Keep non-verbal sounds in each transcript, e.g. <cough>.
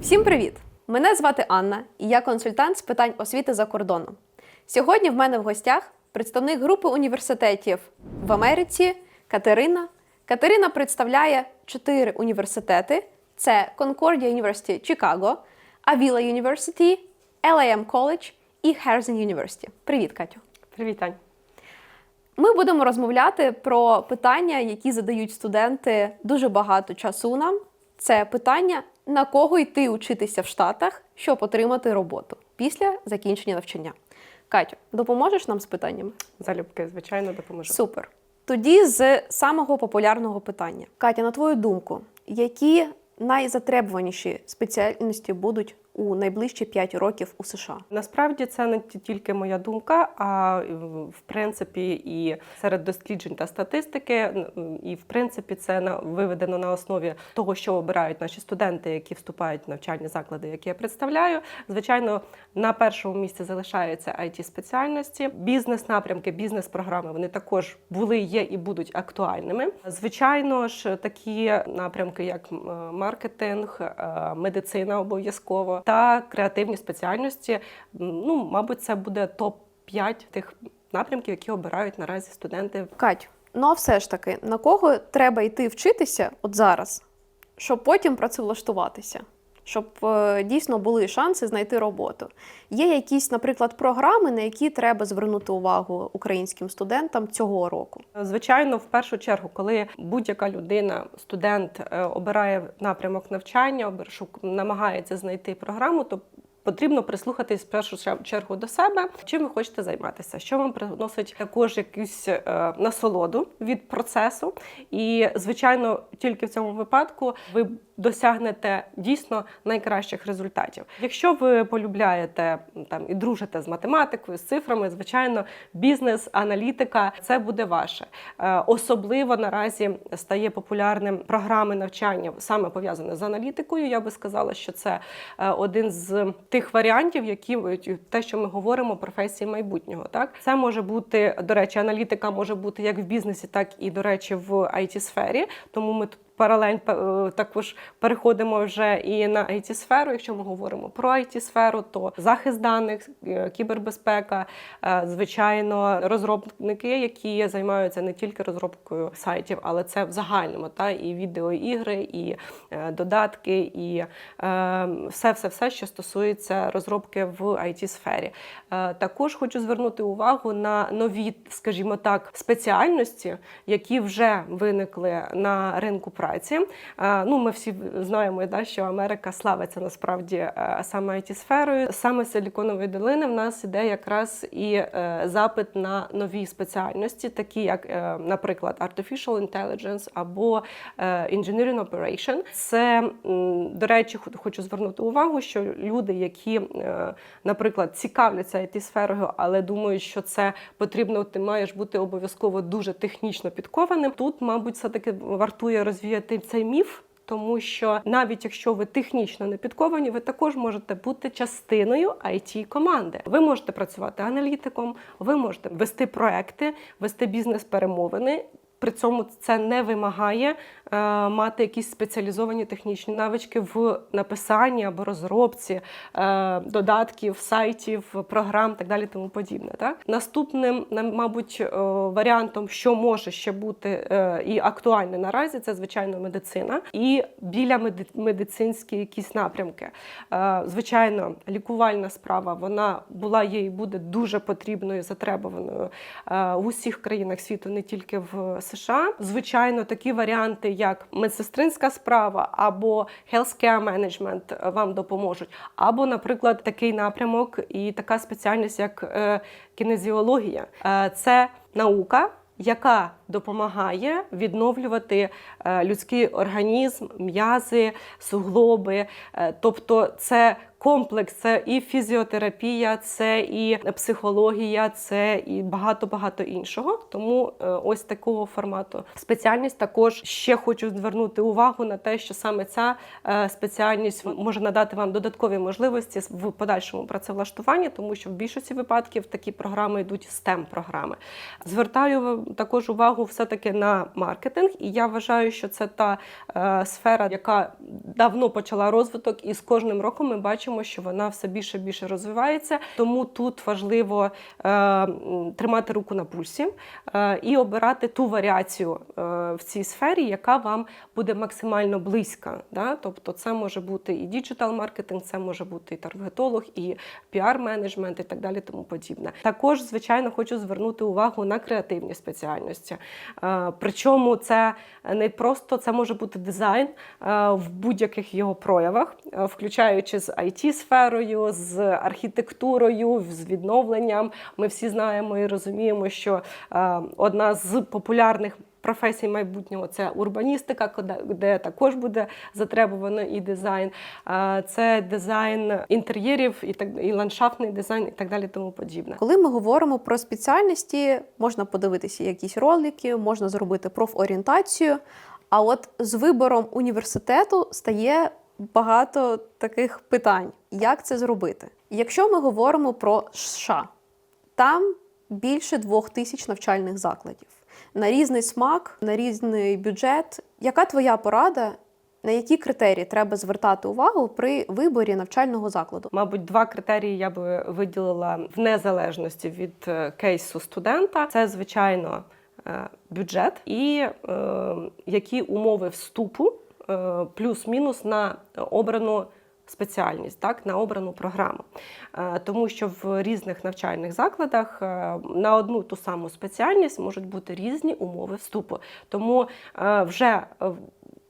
Всім привіт! Мене звати Анна, і я консультант з питань освіти за кордоном. Сьогодні в мене в гостях представник групи університетів в Америці Катерина. Катерина представляє чотири університети: це Concordia University Chicago, Avila University, LAM College і Harrison University. Привіт, Катю! Привіт, Ань. Ми будемо розмовляти про питання, які задають студенти дуже багато часу нам. Це питання, на кого йти учитися в Штатах, щоб отримати роботу після закінчення навчання. Катю, допоможеш нам з питаннями? Залюбки, звичайно, допоможу. Супер. Тоді з самого популярного питання. Катя, на твою думку, які найзатребуваніші спеціальності будуть у найближчі 5 років у США? Насправді це не ті- тільки моя думка, а в принципі і серед досліджень та статистики, і в принципі це виведено на основі того, що обирають наші студенти, які вступають в навчальні заклади, які я представляю. Звичайно, на першому місці залишаються it спеціальності, бізнес-напрямки, бізнес-програми. Вони також були, є і будуть актуальними. Звичайно ж, такі напрямки, як маркетинг, е, медицина обов'язково та креативні спеціальності. Ну, мабуть, це буде топ 5 тих напрямків, які обирають наразі студенти. Катю, ну а все ж таки, на кого треба йти вчитися от зараз, щоб потім працевлаштуватися, щоб е, дійсно були шанси знайти роботу? Є якісь, наприклад, програми, на які треба звернути увагу українським студентам цього року? Звичайно, в першу чергу, коли будь-яка людина, студент е, обирає напрямок навчання, намагається знайти програму, то потрібно прислухатись в першу чергу до себе, чим ви хочете займатися, що вам приносить також якусь е, насолоду від процесу. І, звичайно, тільки в цьому випадку ви досягнете дійсно найкращих результатів. Якщо ви полюбляєте там і дружите з математикою, з цифрами, звичайно, бізнес, аналітика це буде ваше. Е, Особливо наразі стає популярним програми навчання саме пов'язане з аналітикою. Я би сказала, що це е, один з тих варіантів, які ви- те, що ми говоримо, професії майбутнього. Так це може бути до речі, аналітика може бути як в бізнесі, так і до речі, в it сфері. Тому ми тут паралель е, також переходимо вже і на it сферу. Якщо ми говоримо про it сферу, то захист даних, е, кібербезпека, е, звичайно, розробники, які займаються не тільки розробкою сайтів, але це в загальному та і відеоігри, і додатки, і все, все, все, що стосується розробки в it сфері. Також хочу звернути увагу на нові, скажімо так, спеціальності, які вже виникли на ринку праці. Е, Ну, ми всі знаємо, да, що Америка славиться насправді е, саме it сферою. Саме силіконової долини в нас іде якраз і е, запит на нові спеціальності, такі як, наприклад, Artificial Intelligence або Engineering Operation. Це, до речі, хочу звернути увагу, що люди, які, наприклад, цікавляться it сферою, але думають, що це потрібно, ти маєш бути обов'язково дуже технічно підкованим. Тут, мабуть, все таки вартує розвіяти цей міф. Тому що навіть якщо ви технічно не підковані, ви також можете бути частиною it команди. Ви можете працювати аналітиком, ви можете вести проекти, вести бізнес-перемовини. При цьому це не вимагає мати якісь спеціалізовані технічні навички в написанні або розробці е, додатків, сайтів, програм, так далі, тому подібне. Так наступним, мабуть, е, варіантом, що може ще бути е, і актуальне наразі, це звичайно медицина і біля медицинські якісь напрямки. Е, звичайно, лікувальна справа вона була є буде дуже потрібною, затребуваною е, в усіх країнах світу, не тільки в США. Звичайно, такі варіанти, як медсестринська справа або healthcare management вам допоможуть, або, наприклад, такий напрямок і така спеціальність, як е, кінезіологія. Е, Це наука. Яка допомагає відновлювати е, людський організм, м'язи, суглоби, Е, тобто це комплекс, це і фізіотерапія, це і психологія, це і багато багато іншого. Тому е, ось такого формату спеціальність. Також ще хочу звернути увагу на те, що саме ця е, спеціальність може надати вам додаткові можливості в подальшому працевлаштуванні, тому що в більшості випадків такі програми йдуть stem програми Звертаю також увагу увагу все-таки на маркетинг, і я вважаю, що це та е, сфера, яка давно почала розвиток, і з кожним роком ми бачимо, що вона все більше і більше розвивається. Тому тут важливо е, тримати руку на пульсі е, і обирати ту варіацію е, в цій сфері, яка вам буде максимально близька. Да? Тобто, це може бути і діджитал-маркетинг, це може бути і таргетолог, і піар-менеджмент, і так далі, тому подібне. Також, звичайно, хочу звернути увагу на креативні спеціальності. Е, Причому це не просто це може бути дизайн е, в будь-яких його проявах, е, включаючи з it сферою з архітектурою, з відновленням. Ми всі знаємо і розуміємо, що е, одна з популярних професій майбутнього це урбаністика, де також буде затребувано і дизайн. Е, Це дизайн інтер'єрів і так і ландшафтний дизайн, і так далі, тому подібне. Коли ми говоримо про спеціальності, можна подивитися якісь ролики, можна зробити профорієнтацію. А от з вибором університету стає багато таких питань, як це зробити. Якщо ми говоримо про США, там більше двох тисяч навчальних закладів на різний смак, на різний бюджет. Яка твоя порада? На які критерії треба звертати увагу при виборі навчального закладу? Мабуть, два критерії я би виділила в незалежності від е, кейсу студента. Це, звичайно, е, бюджет і е, які умови вступу плюс-мінус на обрану. Спеціальність так на обрану програму, Е, тому що в різних навчальних закладах е, на одну ту саму спеціальність можуть бути різні умови вступу. Тому е, вже е,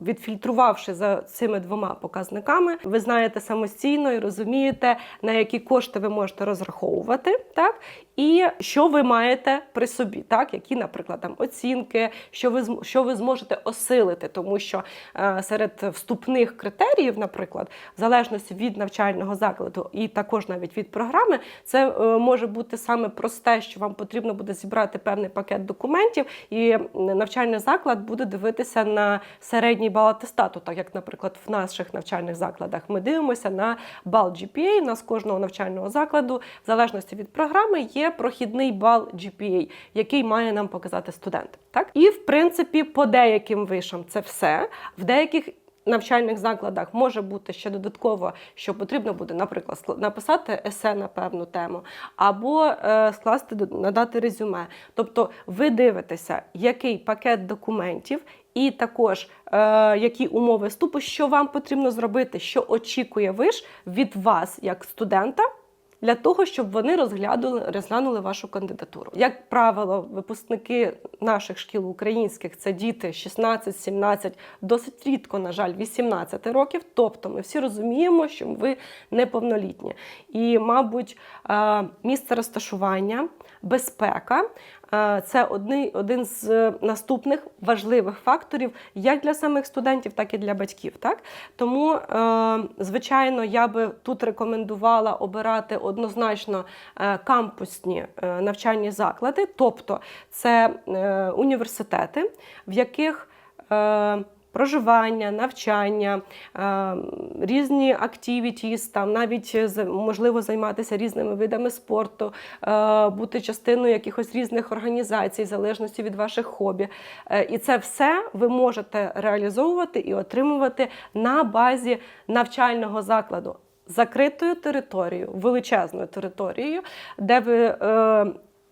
відфільтрувавши за цими двома показниками, ви знаєте самостійно і розумієте, на які кошти ви можете розраховувати, так і що ви маєте при собі, так які, наприклад, там оцінки, що ви що ви зможете осилити, тому що е, серед вступних критеріїв, наприклад, в залежності від навчального закладу і також навіть від програми, це е, може бути саме просте, що вам потрібно буде зібрати певний пакет документів, і навчальний заклад буде дивитися на середній бал атестату, так як, наприклад, в наших навчальних закладах ми дивимося на бал GPA. У нас кожного навчального закладу, в залежності від програми, є прохідний бал GPA, який має нам показати студент. Так і в принципі по деяким вишам це все в деяких. Навчальних закладах може бути ще додатково, що потрібно буде, наприклад, написати есе на певну тему, або е, скласти надати резюме. Тобто, ви дивитеся, який пакет документів, і також е, які умови вступу, що вам потрібно зробити, що очікує виш від вас як студента. Для того щоб вони розглянули, розглянули вашу кандидатуру. Як правило, випускники наших шкіл українських це діти 16, 17, досить рідко, на жаль, 18 років. Тобто ми всі розуміємо, що ви неповнолітні. І, мабуть, місце розташування, безпека це одни, один з е, наступних важливих факторів як для самих студентів, так і для батьків. Так? Тому, е, звичайно, я би тут рекомендувала обирати однозначно е, кампусні е, навчальні заклади, тобто це е, університети, в яких е, Проживання, навчання, е, різні активітіс, там навіть е, можливо займатися різними видами спорту, е, бути частиною якихось різних організацій, в залежності від ваших хобі. І це все ви можете реалізовувати і отримувати на базі навчального закладу. Закритою територією, величезною територією, де ви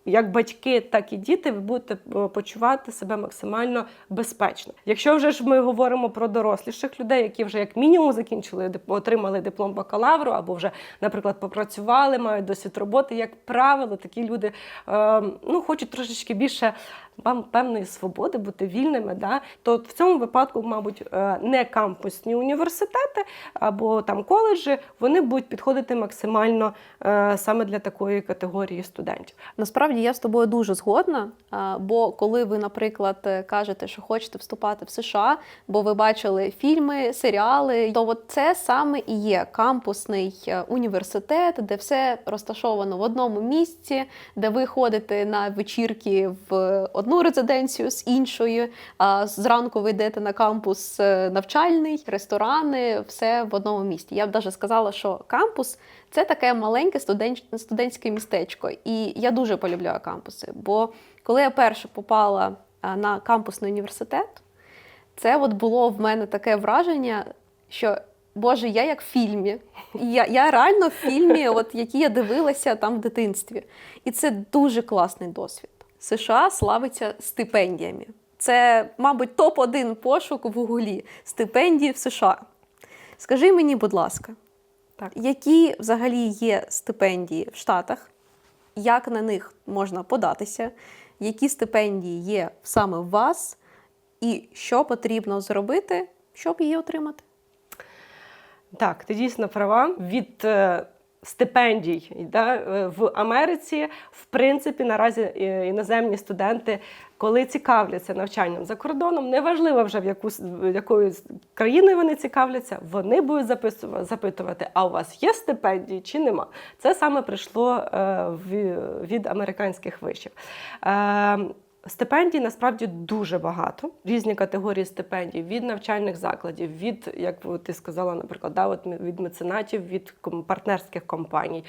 як батьки, так і діти, ви будете е, почувати себе максимально безпечно. Якщо вже ж ми говоримо про доросліших людей, які вже як мінімум закінчили отримали диплом бакалавру, або вже, наприклад, попрацювали, мають досвід роботи, як правило, такі люди е, ну, хочуть трошечки більше вам певної свободи, бути вільними. Да? То в цьому випадку, мабуть, е, не кампусні університети або там коледжі, вони будуть підходити максимально саме для такої категорії студентів. Насправді я з тобою дуже згодна. Бо коли ви, наприклад, е, кажете, що хочете вступати в США, бо ви бачили фільми, серіали, то от це саме і є кампусний е, університет, де все розташовано в одному місці, де ви ходите на вечірки в одну резиденцію з іншої. А зранку ви йдете на кампус е, навчальний, ресторани, все в одному місті. Я б навіть сказала, що кампус це таке маленьке студентське містечко. І я дуже полюбляю кампуси. Бо коли я перше попала е, на кампусний університет, це от було в мене таке враження, що Боже, я як в фільмі. Я, я реально в фільмі, от, який я дивилася там в дитинстві. І це дуже класний досвід. США славиться стипендіями. Це, мабуть, топ-1 пошук в Гуглі стипендії в США. Скажи мені, будь ласка, Так. які взагалі є стипендії в Штатах? Як на них можна податися? Які стипендії є саме в вас? І що потрібно зробити, щоб її отримати? Так, ти дійсно права. Від е, стипендій да, е, в Америці, в принципі, наразі е, іноземні студенти, коли цікавляться навчанням за кордоном, неважливо вже в яку якою країною вони цікавляться, вони будуть запитувати, а у вас є стипендії чи нема. Це саме прийшло е, від американських вишів. Стипендій насправді дуже багато. Різні категорії стипендій від навчальних закладів, від, як ти сказала, наприклад, да, от від меценатів, від партнерських компаній.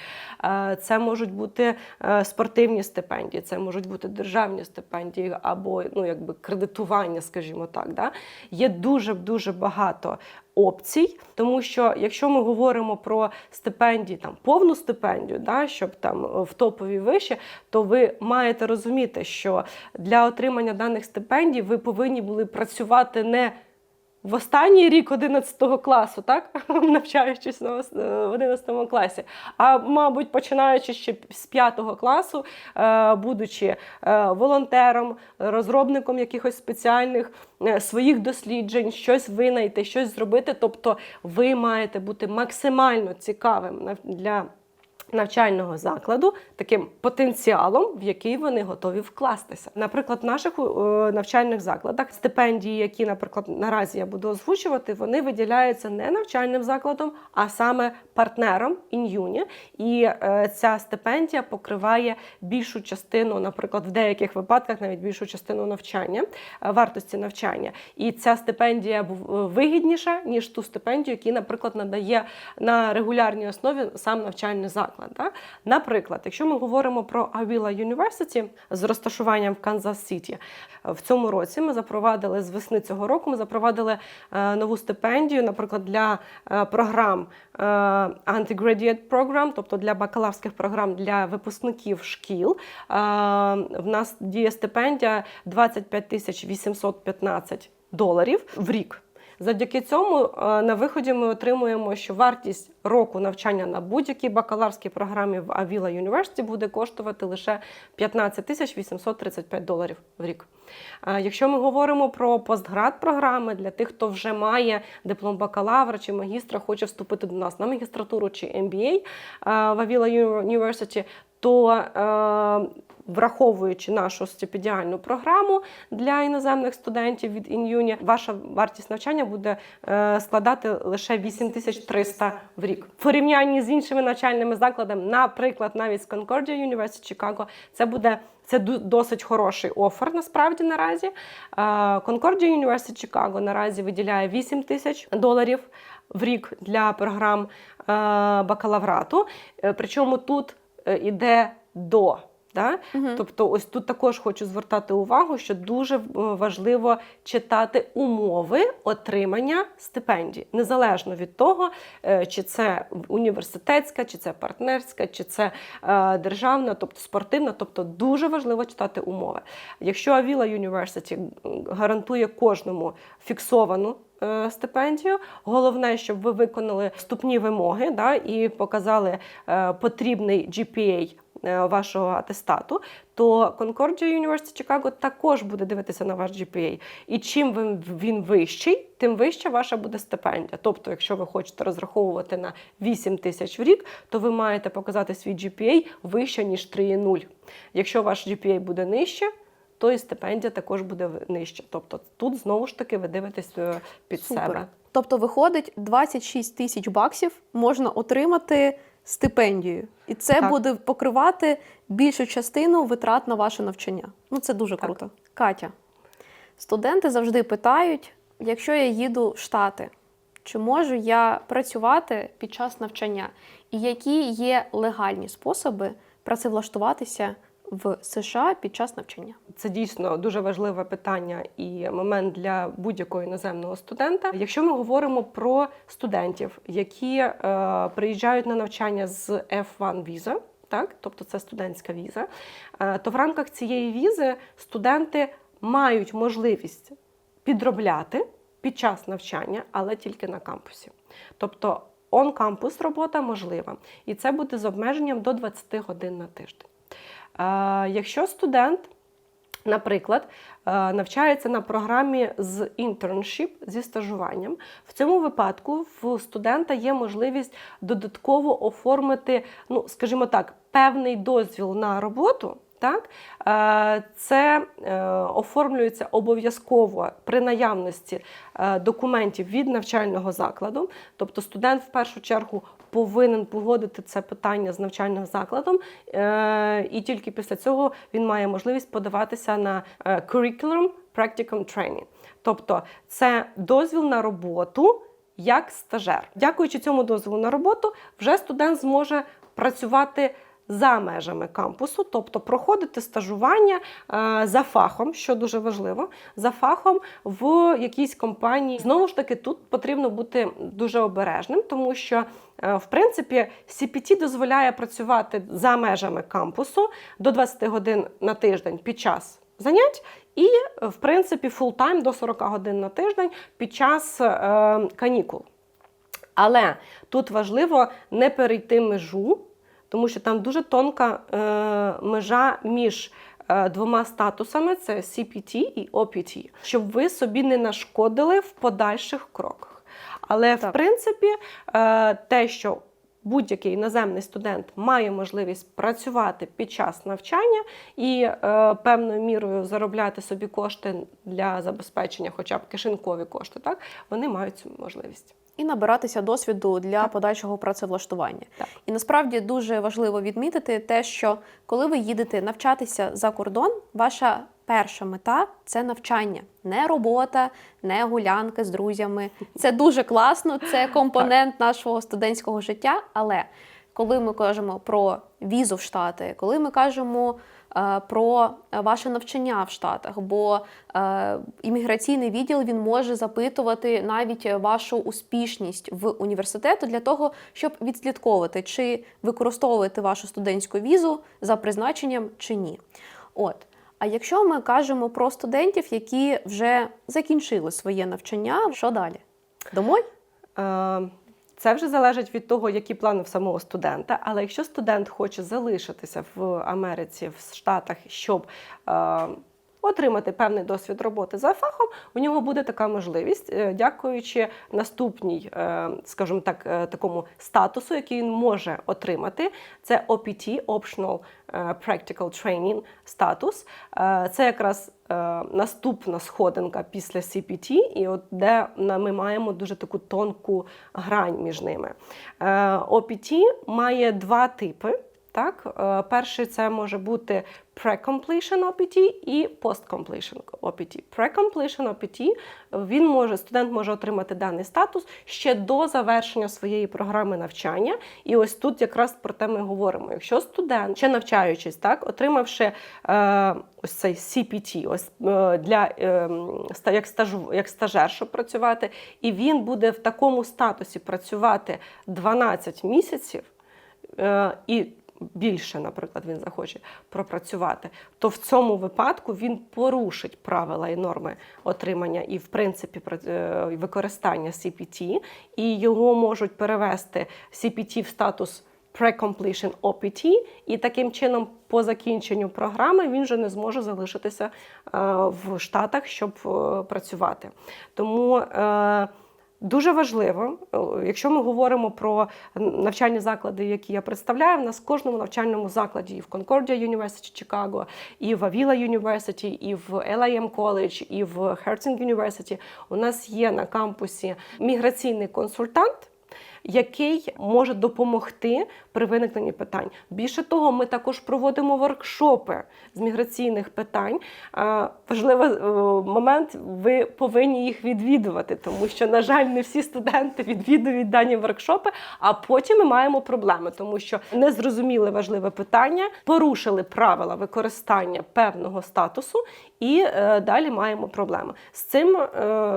Е, Це можуть бути е, спортивні стипендії, це можуть бути державні стипендії або ну, якби кредитування, скажімо так. Да? Є дуже дуже багато опцій, тому що якщо ми говоримо про стипендії, там повну стипендію, да, щоб там е, в топові вище, то ви маєте розуміти, що для отримання даних стипендій ви повинні були працювати не в останній рік 11 класу, так <laughs> навчаючись е, в 11 класі, а мабуть, починаючи ще з 5 класу, е, будучи е, волонтером, розробником якихось спеціальних своїх досліджень, щось винайти, щось зробити. Тобто, ви маєте бути максимально цікавим для навчального закладу таким потенціалом, в який вони готові вкластися. Наприклад, в наших е, навчальних закладах стипендії, які, наприклад, наразі я буду озвучувати, вони виділяються не навчальним закладом, а саме партнером ін'юні. І е, ця стипендія покриває більшу частину, наприклад, в деяких випадках навіть більшу частину навчання, е, вартості навчання. І ця стипендія вигідніша, ніж ту стипендію, яку, наприклад, надає на регулярній основі сам навчальний заклад. Да? Наприклад, якщо ми говоримо про Avila University з розташуванням в Канзас-Сіті, е, в цьому році ми запровадили з весни цього року. Ми запровадили е, нову стипендію, наприклад, для е, програм undergraduate program, тобто для бакалаврських програм для випускників шкіл. В нас діє стипендія 25 тисяч 815 доларів в рік. Завдяки цьому на виході ми отримуємо, що вартість року навчання на будь-якій бакалаврській програмі в Avila University буде коштувати лише 15 тисяч 835 доларів в рік. Якщо ми говоримо про постград програми для тих, хто вже має диплом бакалавра чи магістра, хоче вступити до нас на магістратуру чи MBA в Avila University, то враховуючи нашу стипендіальну програму для іноземних студентів від ін'юні, ваша вартість навчання буде е, складати лише 8300 в рік. В порівнянні з іншими навчальними закладами, наприклад, навіть з Concordia University Chicago, це буде це досить хороший офер насправді наразі. Е, Concordia University Chicago наразі виділяє 8 тисяч доларів в рік для програм е, бакалаврату. Е, Причому тут іде до. Да? Тобто, ось тут також хочу звертати увагу, що дуже е, важливо читати умови отримання стипендій, незалежно від того, е, чи це університетська, чи це партнерська, чи це е, державна, тобто спортивна. Тобто дуже важливо читати умови. Якщо Avila University гарантує кожному фіксовану стипендію. Головне, щоб ви виконали вступні вимоги да, і показали е, потрібний GPA е, вашого атестату, то Concordia University Chicago також буде дивитися на ваш GPA. І чим він вищий, тим вища ваша буде стипендія. Тобто, якщо ви хочете розраховувати на 8 тисяч в рік, то ви маєте показати свій GPA вище, ніж 3,0. Якщо ваш GPA буде нижче, то і стипендія також буде нижча. Тобто тут знову ж таки ви дивитесь е, під Супер. себе. Тобто, виходить, 26 тисяч баксів можна отримати стипендію, і це Так. буде покривати більшу частину витрат на ваше навчання. Ну це дуже Так. круто. Катя, студенти завжди питають: якщо я їду в Штати, чи можу я працювати під час навчання? І які є легальні способи працевлаштуватися в США під час навчання? Це дійсно дуже важливе питання і момент для будь-якого іноземного студента. Якщо ми говоримо про студентів, які е, приїжджають на навчання з F1 віза, так, тобто це студентська віза, е, то в рамках цієї візи студенти мають можливість підробляти під час навчання, але тільки на кампусі. Тобто он-кампус робота можлива, і це буде з обмеженням до 20 годин на тиждень. Якщо студент, наприклад, е, навчається на програмі з internship, зі стажуванням, в цьому випадку в студента є можливість додатково оформити, ну, скажімо так, певний дозвіл на роботу. Так, Е, це е, оформлюється обов'язково при наявності документів від навчального закладу. Тобто студент в першу чергу повинен погодити це питання з навчальним закладом, е, і тільки після цього він має можливість подаватися на е, Curriculum Practicum Training. Тобто це дозвіл на роботу як стажер. Дякуючи цьому дозволу на роботу, вже студент зможе працювати за межами кампусу, тобто проходити стажування е, за фахом, що дуже важливо, за фахом в якійсь компанії. Знову ж таки, тут потрібно бути дуже обережним, тому що е, в принципі CPT дозволяє працювати за межами кампусу до 20 годин на тиждень під час занять. І, в принципі, фултайм до 40 годин на тиждень під час е, канікул. Але тут важливо не перейти межу, тому що там дуже тонка е, межа між е, двома статусами: це CPT і OPT, щоб ви собі не нашкодили в подальших кроках. Але в принципі, е, те, що будь-який іноземний студент має можливість працювати під час навчання і е, певною мірою заробляти собі кошти для забезпечення, хоча б кишенькові кошти, так вони мають цю можливість. І набиратися досвіду для подальшого працевлаштування. Так. І насправді дуже важливо відмітити те, що коли ви їдете навчатися за кордон, ваша перша мета це навчання, не робота, не гулянки з друзями. Це дуже класно, це компонент нашого студентського життя. Але коли ми кажемо про візу в Штати, коли ми кажемо про ваше навчання в Штатах, бо е, імміграційний відділ він може запитувати навіть вашу успішність в університету для того, щоб відслідковувати, чи використовуєте вашу студентську візу за призначенням чи ні. От. А якщо ми кажемо про студентів, які вже закінчили своє навчання, що далі? Домой? Це вже залежить від того, які плани в самого студента. Але якщо студент хоче залишитися в Америці, в Штатах, щоб е, отримати певний досвід роботи за фахом, у нього буде така можливість, е, дякуючи наступній, е, скажімо так, е, такому статусу, який він може отримати. Це OPT Optional Practical Training статус. Це якраз наступна сходинка після CPT, і от де ми маємо дуже таку тонку грань між ними. OPT має два типи. Так, Е, перший це може бути pre-completion OPT і post-completion OPT. Pre-completion OPT він може, студент може отримати даний статус ще до завершення своєї програми навчання. І ось тут якраз про те ми говоримо. Якщо студент, ще навчаючись, так, отримавши е, ось цей CPT, ось е, для е, як, стажу, як стажер, щоб працювати, і він буде в такому статусі працювати 12 місяців. Е, і більше, наприклад, він захоче пропрацювати, то в цьому випадку він порушить правила і норми отримання і, в принципі, е, використання CPT, і його можуть перевести CPT в статус pre-completion OPT, і таким чином, по закінченню програми, він вже не зможе залишитися е, в Штатах, щоб е, працювати. Тому Дуже важливо, е, якщо ми говоримо про навчальні заклади, які я представляю, в нас в кожному навчальному закладі і в Concordia University Chicago, і в Avila University, і в LIM College, і в Hertzing University у нас є на кампусі міграційний консультант. Який може допомогти при виникненні питань. Більше того, ми також проводимо воркшопи з міграційних питань. Важливий е, момент, ви повинні їх відвідувати, тому що, на жаль, не всі студенти відвідують дані воркшопи, а потім ми маємо проблеми, тому що не зрозуміли важливе питання, порушили правила використання певного статусу, і е, далі маємо проблеми. З цим е,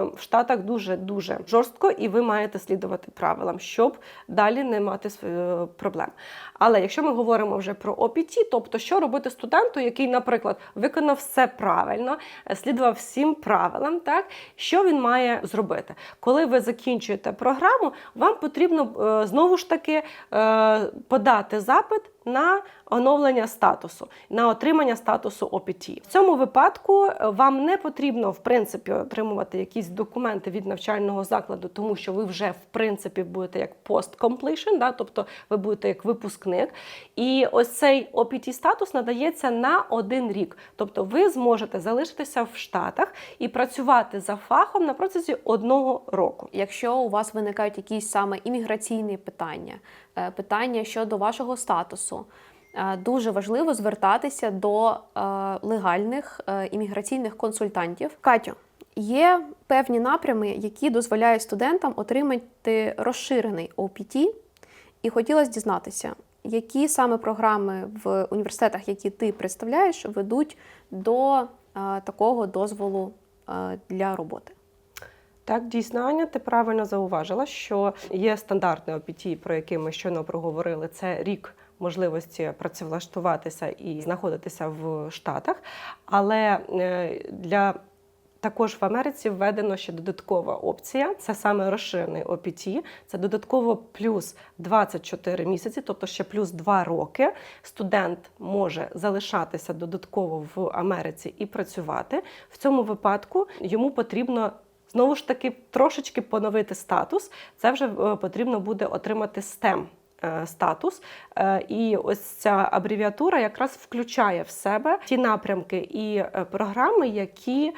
в Штатах дуже дуже жорстко, і ви маєте слідувати правилам, щоб далі не мати е, проблем. Але якщо ми говоримо вже про OPT, тобто що робити студенту, який, наприклад, виконав все правильно, е, слідував всім правилам, так що він має зробити? Коли ви закінчуєте програму, вам потрібно е, знову ж таки подати запит на оновлення статусу, на отримання статусу OPT. В цьому випадку е, вам не потрібно в принципі отримувати якісь документи від навчального закладу, тому що ви вже в принципі будете як post-completion, да, тобто ви будете як випускник. І ось цей OPT статус надається на один рік. Тобто ви зможете залишитися в Штатах і працювати за фахом на протязі одного року. Якщо у вас виникають якісь саме імміграційні питання, питання щодо вашого статусу, е, дуже важливо звертатися до е, легальних е, імміграційних консультантів. Катю, є певні напрями, які дозволяють студентам отримати розширений OPT, і хотілося дізнатися, які саме програми в університетах, які ти представляєш, ведуть до е, такого дозволу е, для роботи. Так, дійсно, Аня, ти правильно зауважила, що є стандартне OPT, про яке ми щойно проговорили. Це рік можливості працевлаштуватися і знаходитися в Штатах. Але е, для також в Америці введено ще додаткова опція. Це саме розширений OPT. Це додатково плюс 24 місяці, тобто ще плюс 2 роки. Студент може залишатися додатково в Америці і працювати. В цьому випадку йому потрібно. Знову ж таки, трошечки поновити статус. Це вже е, потрібно буде отримати STEM е, статус. Е, І ось ця абревіатура якраз включає в себе ті напрямки і програми, які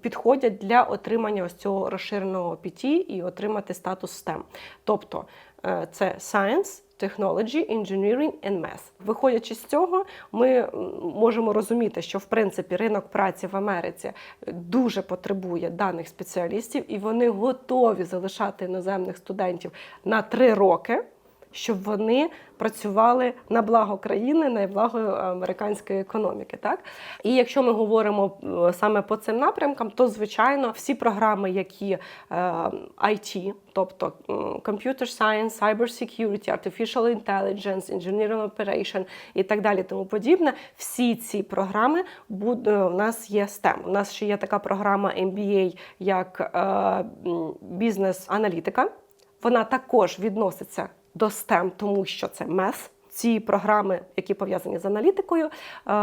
підходять для отримання ось цього розширеного PT і отримати статус STEM. Тобто це Science, Technology, Engineering and Math. Виходячи з цього, ми можемо розуміти, що в принципі ринок праці в Америці дуже потребує даних спеціалістів, і вони готові залишати іноземних студентів на три роки. Щоб вони працювали на благо країни, на благо американської економіки, так і якщо ми говоримо е, саме по цим напрямкам, то звичайно всі програми, які е, IT, тобто м, Computer Science, Cyber Security, Artificial Intelligence, Engineering Operation і так далі, тому подібне, всі ці програми буд- е, у нас є STEM. У нас ще є така програма MBA, як е, бізнес-аналітика. Вона також відноситься до STEM, тому що це MES. Ці програми, які пов'язані з аналітикою, е,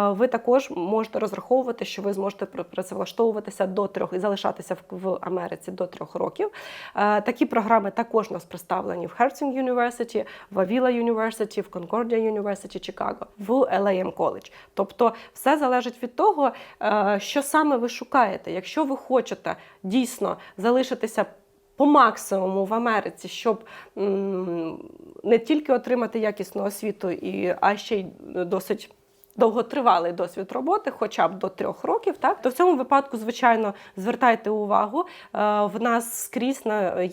ви також можете розраховувати, що ви зможете пр- працевлаштовуватися до трьох і залишатися в- Америці до трьох років. Е, Такі програми також у нас представлені в Hertzing University, в Avila University, в Concordia University, Chicago, в LAM College. Тобто, все залежить від того, е, що саме ви шукаєте. Якщо ви хочете дійсно залишитися по максимуму в Америці, щоб не тільки отримати якісну освіту, а ще й досить. Довготривалий досвід роботи, хоча б до трьох років, так то в цьому випадку, звичайно, звертайте увагу. е, В нас скрізь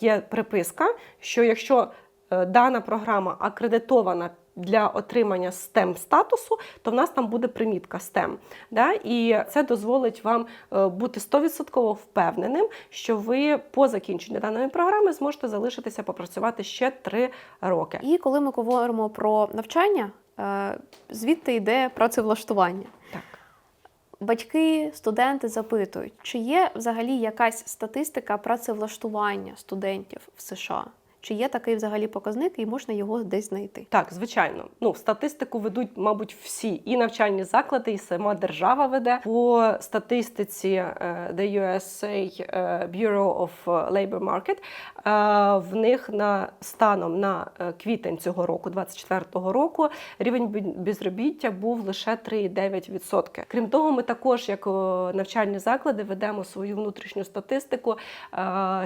є приписка, що якщо е, дана програма акредитована для отримання STEM статусу, то в нас там буде примітка STEM. Да? І це дозволить вам е, бути 100% впевненим, що ви по закінченню даної програми зможете залишитися попрацювати ще три роки. І коли ми говоримо про навчання, е, звідти йде працевлаштування. Так. Батьки, студенти запитують, чи є взагалі якась статистика працевлаштування студентів в США? Чи є такий взагалі показник, і можна його десь знайти? Так, звичайно. Ну, статистику ведуть, мабуть, всі і навчальні заклади, і сама держава веде. По статистиці е, The USA е, Bureau of Labor Market е, в них на станом на квітень цього року, 24-го року, рівень безробіття був лише 3,9%. Крім того, ми також, як навчальні заклади, ведемо свою внутрішню статистику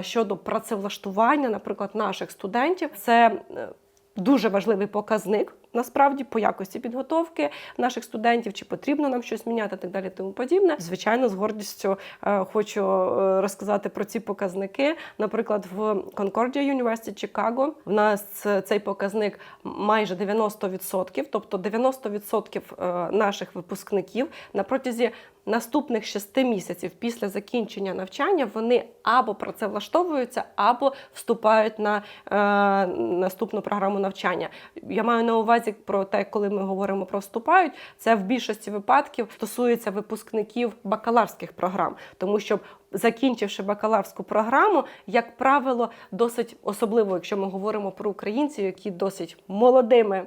щодо працевлаштування, наприклад, наших наших студентів. Це е, дуже важливий показник. Насправді, по якості підготовки наших студентів, чи потрібно нам щось міняти, так далі, тому подібне. Звичайно, з гордістю е, хочу е, розказати про ці показники. Наприклад, в Concordia University Чикаго в нас цей показник майже 90%, тобто 90% е, наших випускників на протязі наступних 6 місяців після закінчення навчання вони або працевлаштовуються, або вступають на е, наступну програму навчання. Я маю на увазі про те, коли ми говоримо про вступають, це в більшості випадків стосується випускників бакалаврських програм, тому що закінчивши бакалаврську програму, як правило, досить особливо, якщо ми говоримо про українців, які досить молодими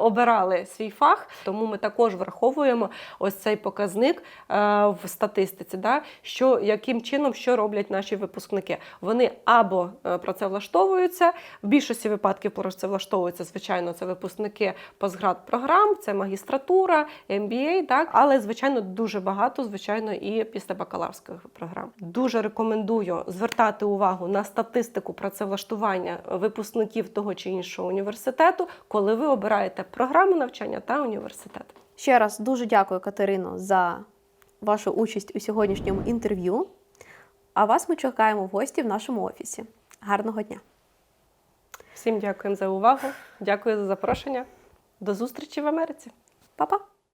обирали свій фах. Тому ми також враховуємо ось цей показник е, в статистиці, да, що яким чином що роблять наші випускники. Вони або е, працевлаштовуються, в більшості випадків працевлаштовуються, звичайно, це випускники постград програм, це магістратура, MBA, так, але звичайно дуже багато, звичайно, і після бакалаврських програм. Дуже рекомендую звертати увагу на статистику працевлаштування випускників того чи іншого університету, коли ви обираєте програму навчання та університет. Ще раз дуже дякую, Катерино, за вашу участь у сьогоднішньому інтерв'ю. А вас ми чекаємо в гості в нашому офісі. Гарного дня! Всім дякуємо за увагу. Дякую за запрошення. До зустрічі в Америці. Па-па!